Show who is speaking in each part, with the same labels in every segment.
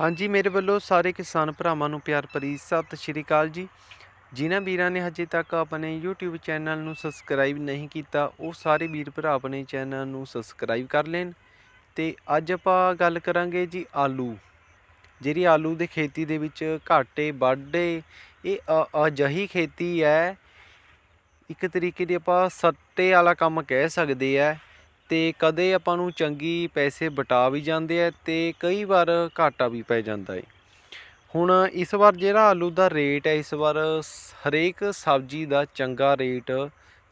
Speaker 1: ਹਾਂਜੀ, ਮੇਰੇ ਵੱਲੋਂ ਸਾਰੇ ਕਿਸਾਨ ਭਰਾਵਾਂ ਨੂੰ ਪਿਆਰ ਭਰੀ ਸਤਿ ਸ਼੍ਰੀ ਅਕਾਲ ਜੀ। ਜਿਨ੍ਹਾਂ ਵੀਰਾਂ ਨੇ ਹਜੇ ਤੱਕ ਆਪਣੇ YouTube ਚੈਨਲ ਨੂੰ ਸਬਸਕ੍ਰਾਈਬ ਨਹੀਂ ਕੀਤਾ, ਉਹ ਸਾਰੇ ਵੀਰ ਭਰਾ ਆਪਣੇ ਚੈਨਲ ਨੂੰ ਸਬਸਕ੍ਰਾਈਬ ਕਰ ਲੈਣ। ਤੇ ਅੱਜ ਆਪਾਂ ਗੱਲ ਕਰਾਂਗੇ ਜੀ ਆਲੂ। ਜਿਹੜੀ ਆਲੂ ਦੇ ਖੇਤੀ ਦੇ ਵਿੱਚ ਘਾਟੇ, ਵਾਢੇ, ਇਹ ਅ- ਅਜਿਹੀ ਖੇਤੀ ਹੈ, ਇੱਕ ਤਰੀਕੇ ਦੀ ਆਪਾਂ ਸੱਟੇ ਵਾਲਾ ਕੰਮ ਕਹਿ ਸਕਦੇ ਆ। ਤੇ ਕਦੇ ਆਪਾਂ ਨੂੰ ਚੰਗੀ ਪੈਸੇ ਬਟਾ ਵੀ ਜਾਂਦੇ ਆ ਤੇ ਕਈ ਵਾਰ ਘਾਟਾ ਵੀ ਪੈ ਜਾਂਦਾ ਹੈ ਹੁਣ ਇਸ ਵਾਰ ਜਿਹੜਾ ਆਲੂ ਦਾ ਰੇਟ ਹੈ ਇਸ ਵਾਰ ਹਰੇਕ ਸਬਜ਼ੀ ਦਾ ਚੰਗਾ ਰੇਟ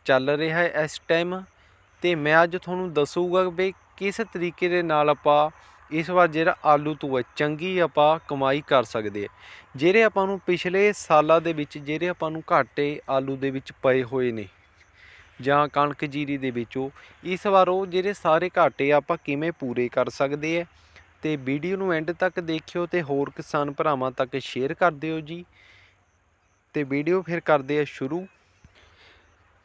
Speaker 1: ਚੱਲ ਰਿਹਾ ਹੈ ਇਸ ਟਾਈਮ। ਤੇ ਮੈਂ ਅੱਜ ਤੁਹਾਨੂੰ ਦੱਸੂਗਾ ਵੀ ਕਿਸ ਤਰੀਕੇ ਦੇ ਨਾਲ ਆਪਾਂ ਇਸ ਵਾਰ ਜਿਹੜਾ ਆਲੂ ਤੋਂ ਹੈ ਚੰਗੀ ਆਪਾਂ ਕਮਾਈ ਕਰ ਸਕਦੇ ਆ। ਜਿਹੜੇ ਆਪਾਂ ਨੂੰ ਪਿਛਲੇ ਸਾਲਾਂ ਦੇ ਵਿੱਚ, ਜਿਹੜੇ ਆਪਾਂ ਨੂੰ ਘਾਟੇ ਆਲੂ ਦੇ ਵਿੱਚ ਪਏ ਹੋਏ ਨੇ ਜਾਂ ਕਣਕ ਜੀਰੀ ਦੇ ਵਿੱਚੋਂ ਇਸ ਵਾਰ ਉਹ ਜਿਹੜੇ ਸਾਰੇ ਘਾਟੇ ਆਪਾਂ ਕਿਵੇਂ ਪੂਰੇ ਕਰ ਸਕਦੇ ਆ ਤੇ ਵੀਡੀਓ ਨੂੰ ਐਂਡ ਤੱਕ ਦੇਖਿਓ ਤੇ ਹੋਰ ਕਿਸਾਨ ਭਰਾਵਾਂ ਤੱਕ ਸ਼ੇਅਰ ਕਰ ਦਿਓ ਜੀ। ਤੇ ਵੀਡੀਓ ਫਿਰ ਕਰਦੇ ਆ ਸ਼ੁਰੂ।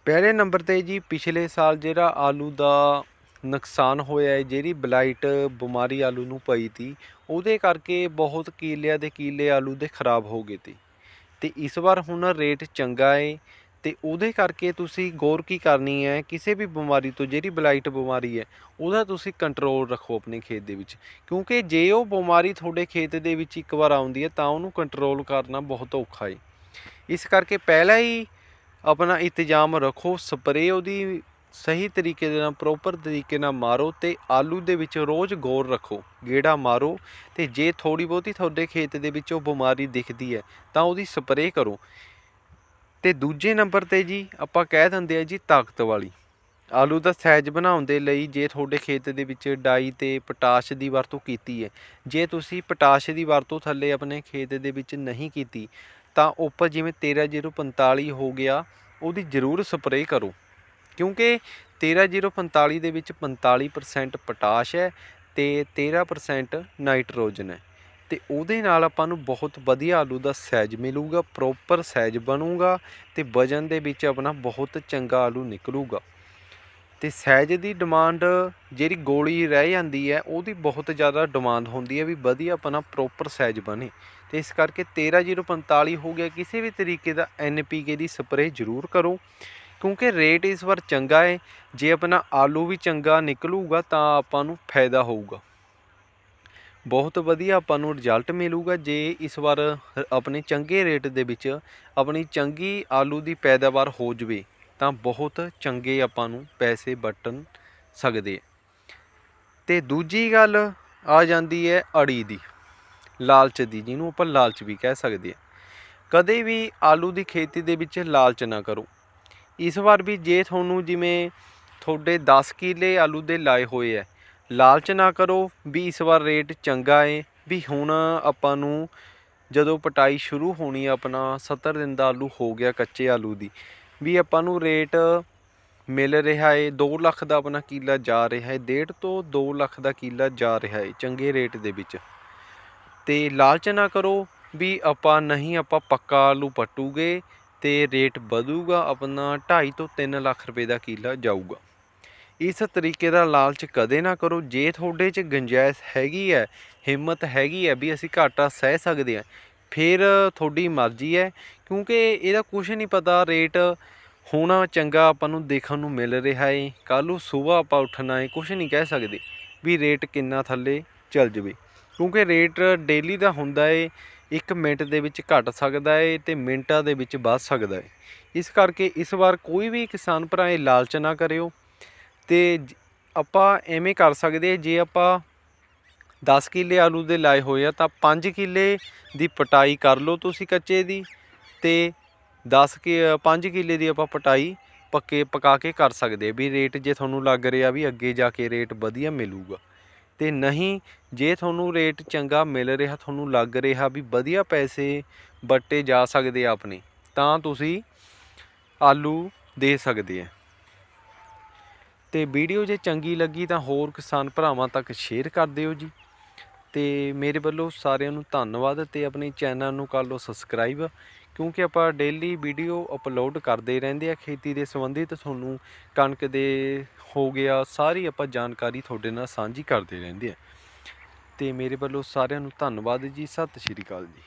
Speaker 1: ਪਹਿਲੇ ਨੰਬਰ ਤੇ ਜੀ, ਪਿਛਲੇ ਸਾਲ ਜਿਹੜਾ ਆਲੂ ਦਾ ਨੁਕਸਾਨ ਹੋਇਆ ਹੈ ਜਿਹੜੀ ਬਲਾਈਟ ਬਿਮਾਰੀ ਆਲੂ ਨੂੰ ਪਈ ਤੀ, ਉਹਦੇ ਕਰਕੇ ਬਹੁਤ ਕੀਲਿਆਂ ਦੇ ਕੀਲੇ ਆਲੂ ਦੇ ਖਰਾਬ ਹੋ ਗਏ ਤੇ। ਤੇ ਇਸ ਵਾਰ ਹੁਣ ਰੇਟ ਚੰਗਾ ਹੈ ਤੇ ਉਹਦੇ ਕਰਕੇ ਤੁਸੀਂ ਗੌਰ ਕੀ ਕਰਨੀ ਹੈ, ਕਿਸੇ ਵੀ ਬਿਮਾਰੀ ਤੋਂ ਜਿਹੜੀ ਬਲਾਈਟ ਬਿਮਾਰੀ ਹੈ, ਉਹਦਾ ਤੁਸੀਂ ਕੰਟਰੋਲ ਰੱਖੋ ਆਪਣੇ ਖੇਤ ਦੇ ਵਿੱਚ। ਕਿਉਂਕਿ ਜੇ ਉਹ ਬਿਮਾਰੀ ਤੁਹਾਡੇ ਖੇਤ ਦੇ ਵਿੱਚ ਇੱਕ ਵਾਰ ਆਉਂਦੀ ਹੈ, ਤਾਂ ਉਹਨੂੰ ਕੰਟਰੋਲ ਕਰਨਾ ਬਹੁਤ ਔਖਾ ਹੈ ਇਸ ਕਰਕੇ ਪਹਿਲਾਂ ਹੀ ਆਪਣਾ ਇੰਤਜ਼ਾਮ ਰੱਖੋ ਸਪਰੇਅ ਉਹਦੀ ਸਹੀ ਤਰੀਕੇ ਦੇ ਨਾਲ ਪ੍ਰੋਪਰ ਤਰੀਕੇ ਨਾਲ ਮਾਰੋ ਤੇ ਆਲੂ ਦੇ ਵਿੱਚ ਰੋਜ਼ ਗੌਰ ਰੱਖੋ, ਗੇੜਾ ਮਾਰੋ ਤੇ ਜੇ ਥੋੜੀ ਬਹੁਤੀ ਤੁਹਾਡੇ ਖੇਤ ਦੇ ਵਿੱਚ ਉਹ ਬਿਮਾਰੀ ਦਿਖਦੀ ਹੈ, ਤਾਂ ਉਹਦੀ ਸਪਰੇਅ ਕਰੋ। ਤੇ ਦੂਜੇ ਨੰਬਰ ਤੇ ਜੀ ਆਪਾਂ ਕਹਿ ਦਿੰਦੇ ਆ ਜੀ ਤਾਕਤ ਵਾਲੀ। ਆਲੂ ਦਾ ਸਾਈਜ਼ ਬਣਾਉਣ ਦੇ ਲਈ ਜੇ ਤੁਹਾਡੇ ਖੇਤ ਦੇ ਵਿੱਚ ਡਾਈ ਤੇ ਪੋਟਾਸ਼ ਦੀ ਵਰਤੋਂ ਕੀਤੀ ਹੈ, ਜੇ ਤੁਸੀਂ ਪੋਟਾਸ਼ ਦੀ ਵਰਤੋਂ ਥੱਲੇ ਆਪਣੇ ਖੇਤ ਦੇ ਵਿੱਚ ਨਹੀਂ ਕੀਤੀ, ਤਾਂ ਉੱਪਰ ਜਿਵੇਂ 13045 ਹੋ ਗਿਆ, ਉਹਦੀ ਜ਼ਰੂਰ ਸਪਰੇਅ ਕਰੋ। ਕਿਉਂਕਿ 13045 ਦੇ ਵਿੱਚ 45% ਪੋਟਾਸ਼ ਹੈ ਤੇ 13% ਨਾਈਟ੍ਰੋਜਨ ਹੈ। ਤੇ ਉਹਦੇ ਨਾਲ ਆਪਾਂ ਨੂੰ ਬਹੁਤ ਵਧੀਆ ਆਲੂ ਦਾ ਸਾਈਜ਼ ਮਿਲੂਗਾ ਪ੍ਰੋਪਰ ਸਾਈਜ਼ ਬਣੂਗਾ ਤੇ ਵਜਨ ਦੇ ਵਿੱਚ ਆਪਣਾ ਬਹੁਤ ਚੰਗਾ ਆਲੂ ਨਿਕਲੂਗਾ। ਤੇ ਸਾਈਜ਼ ਦੀ ਡਿਮਾਂਡ ਜਿਹੜੀ ਗੋਲੀ ਰਹਿ ਜਾਂਦੀ ਹੈ, ਉਹਦੀ ਬਹੁਤ ਜ਼ਿਆਦਾ ਡਿਮਾਂਡ ਹੁੰਦੀ ਹੈ ਵੀ ਵਧੀਆ ਆਪਣਾ ਪ੍ਰੋਪਰ ਸਾਈਜ਼ ਬਣੇ। ਤੇ ਇਸ ਕਰਕੇ 13045 ਹੋ ਗਿਆ, ਕਿਸੇ ਵੀ ਤਰੀਕੇ ਦਾ ਐਨਪੀਕੇ ਦੀ ਸਪਰੇਅ ਜ਼ਰੂਰ ਕਰੋ, ਕਿਉਂਕਿ ਰੇਟ ਇਸ ਵਾਰ ਚੰਗਾ ਹੈ। ਜੇ ਆਪਣਾ ਆਲੂ ਵੀ ਚੰਗਾ ਨਿਕਲੂਗਾ, ਤਾਂ ਆਪਾਂ ਨੂੰ ਫਾਇਦਾ ਹੋਊਗਾ। ਬਹੁਤ ਵਧੀਆ ਆਪਾਂ ਨੂੰ ਰਿਜ਼ਲਟ ਮਿਲੂਗਾ ਜੇ ਇਸ ਵਾਰ ਆਪਣੇ ਚੰਗੇ ਰੇਟ ਦੇ ਵਿੱਚ ਆਪਣੀ ਚੰਗੀ ਆਲੂ ਦੀ ਪੈਦਾਵਾਰ ਹੋ ਜਵੇ, ਤਾਂ ਬਹੁਤ ਚੰਗੇ ਆਪਾਂ ਨੂੰ ਪੈਸੇ ਬਟਨ ਸਕਦੇ ਆ। ਤੇ ਦੂਜੀ ਗੱਲ ਆ ਜਾਂਦੀ ਹੈ ਅੜੀ ਦੀ, ਲਾਲਚ ਦੀ, ਜਿਹਨੂੰ ਆਪਾਂ ਲਾਲਚ ਵੀ ਕਹਿ ਸਕਦੇ ਆ। ਕਦੇ ਵੀ ਆਲੂ ਦੀ ਖੇਤੀ ਦੇ ਵਿੱਚ ਲਾਲਚ ਨਾ ਕਰੋ। ਇਸ ਵਾਰ ਵੀ ਜੇ ਤੁਹਾਨੂੰ ਜਿਵੇਂ ਤੁਹਾਡੇ 10 ਕਿੱਲੇ ਆਲੂ ਦੇ ਲਾਏ ਹੋਏ ਐ ਲਾਲਚ ਨਾ ਕਰੋ ਵੀ ਇਸ ਵਾਰ ਰੇਟ ਚੰਗਾ ਏ, ਵੀ ਹੁਣ ਆਪਾਂ ਨੂੰ ਜਦੋਂ ਪਟਾਈ ਸ਼ੁਰੂ ਹੋਣੀ ਆਪਣਾ 70 ਦਿਨ ਦਾ ਆਲੂ ਹੋ ਗਿਆ ਕੱਚੇ ਆਲੂ ਦੀ, ਵੀ ਆਪਾਂ ਨੂੰ ਰੇਟ ਮਿਲ ਰਿਹਾ ਏ 2 ਲੱਖ ਦਾ ਆਪਣਾ ਕਿੱਲਾ ਜਾ ਰਿਹਾ ਏ 1.5 ਤੋਂ 2 ਲੱਖ ਦਾ ਕਿੱਲਾ ਜਾ ਰਿਹਾ ਏ, ਚੰਗੇ ਰੇਟ ਦੇ ਵਿੱਚ। ਤੇ ਲਾਲਚ ਨਾ ਕਰੋ ਵੀ ਆਪਾਂ ਨਹੀਂ, ਆਪਾਂ ਪੱਕਾ ਆਲੂ ਪੱਟੂਗੇ ਤੇ ਰੇਟ ਵਧੂਗਾ, ਆਪਣਾ 2.5 ਤੋਂ 3 ਲੱਖ ਰੁਪਏ ਦਾ ਕਿੱਲਾ ਜਾਊਗਾ। ਇਸ ਤਰੀਕੇ ਦਾ ਲਾਲਚ ਕਦੇ ਨਾ ਕਰੋ। ਜੇ ਤੁਹਾਡੇ 'ਚ ਗੁੰਜਾਇਸ਼ ਹੈਗੀ ਹੈ, ਹਿੰਮਤ ਹੈਗੀ ਹੈ ਵੀ ਅਸੀਂ ਘਾਟਾ ਸਹਿ ਸਕਦੇ ਹਾਂ, ਫਿਰ ਤੁਹਾਡੀ ਮਰਜ਼ੀ ਹੈ, ਕਿਉਂਕਿ ਇਹਦਾ ਕੁਝ ਨਹੀਂ ਪਤਾ, ਰੇਟ ਹੋਣਾ ਚੰਗਾ ਆਪਾਂ ਨੂੰ ਦੇਖਣ ਨੂੰ ਮਿਲ ਰਿਹਾ ਏ। ਕੱਲ੍ਹ ਨੂੰ ਸਵੇਰ ਆਪਾਂ ਉੱਠਣਾ ਏ ਕੁਝ ਨਹੀਂ ਕਹਿ ਸਕਦੇ ਵੀ ਰੇਟ ਕਿੰਨਾ ਥੱਲੇ ਚੱਲ ਜਵੇ। ਕਿਉਂਕਿ ਰੇਟ ਡੇਲੀ ਦਾ ਹੁੰਦਾ ਏ 1 ਮਿੰਟ ਦੇ ਵਿੱਚ ਘਟ ਸਕਦਾ ਏ ਤੇ ਮਿੰਟਾਂ ਦੇ ਵਿੱਚ ਵੱਧ ਸਕਦਾ ਏ। ਇਸ ਕਰਕੇ ਇਸ ਵਾਰ ਕੋਈ ਵੀ ਕਿਸਾਨ ਭਰਾ ਇਹ ਲਾਲਚ ਨਾ ਕਰਿਓ। ਤੇ ਜ- ਆਪਾਂ ਐਵੇਂ ਕਰ ਸਕਦੇ ਜੇ ਆਪਾਂ 10 ਕਿੱਲੇ ਆਲੂ ਦੇ ਲਾਏ ਹੋਏ ਆ, ਤਾਂ 5 ਕਿੱਲੇ ਦੀ ਪਟਾਈ ਕਰ ਲਓ ਤੁਸੀਂ ਕੱਚੇ ਦੀ ਤੇ 10 ਕਿ 5 ਕਿੱਲੇ ਦੀ ਆਪਾਂ ਪਟਾਈ ਪੱਕੇ ਪਕਾ ਕੇ ਕਰ ਸਕਦੇ ਵੀ ਰੇਟ ਜੇ ਤੁਹਾਨੂੰ ਲੱਗ ਰਿਹਾ ਵੀ ਅੱਗੇ ਜਾ ਕੇ ਰੇਟ ਵਧੀਆ ਮਿਲੂਗਾ। ਤੇ ਨਹੀਂ, ਜੇ ਤੁਹਾਨੂੰ ਰੇਟ ਚੰਗਾ ਮਿਲ ਰਿਹਾ, ਤੁਹਾਨੂੰ ਲੱਗ ਰਿਹਾ ਵੀ ਵਧੀਆ ਪੈਸੇ ਵੱਟੇ ਜਾ ਸਕਦੇ ਆਪਣੇ, ਤਾਂ ਤੁਸੀਂ ਆਲੂ ਦੇ ਸਕਦੇ ਆ। ਤੇ ਵੀਡੀਓ ਜੇ ਚੰਗੀ ਲੱਗੀ ਤਾਂ ਹੋਰ ਕਿਸਾਨ ਭਰਾਵਾਂ ਤੱਕ ਸ਼ੇਅਰ ਕਰ ਦਿਓ ਜੀ। ਤੇ ਮੇਰੇ ਵੱਲੋਂ ਸਾਰਿਆਂ ਨੂੰ ਧੰਨਵਾਦ ਤੇ ਆਪਣੇ ਚੈਨਲ ਨੂੰ ਕਰ ਲਓ ਸਬਸਕ੍ਰਾਈਬ ਕਿਉਂਕਿ ਆਪਾਂ ਡੇਲੀ ਵੀਡੀਓ ਅਪਲੋਡ ਕਰਦੇ ਰਹਿੰਦੇ ਆ ਖੇਤੀ ਦੇ ਸੰਬੰਧਿਤ ਤੁਹਾਨੂੰ ਕਣਕ ਦੇ ਹੋ ਗਿਆ, ਸਾਰੀ ਆਪਾਂ ਜਾਣਕਾਰੀ ਤੁਹਾਡੇ ਨਾਲ ਸਾਂਝੀ ਕਰਦੇ ਰਹਿੰਦੇ ਆ। ਤੇ ਮੇਰੇ ਵੱਲੋਂ ਸਾਰਿਆਂ ਨੂੰ ਧੰਨਵਾਦ ਜੀ, ਸਤਿ ਸ਼੍ਰੀ ਅਕਾਲ ਜੀ।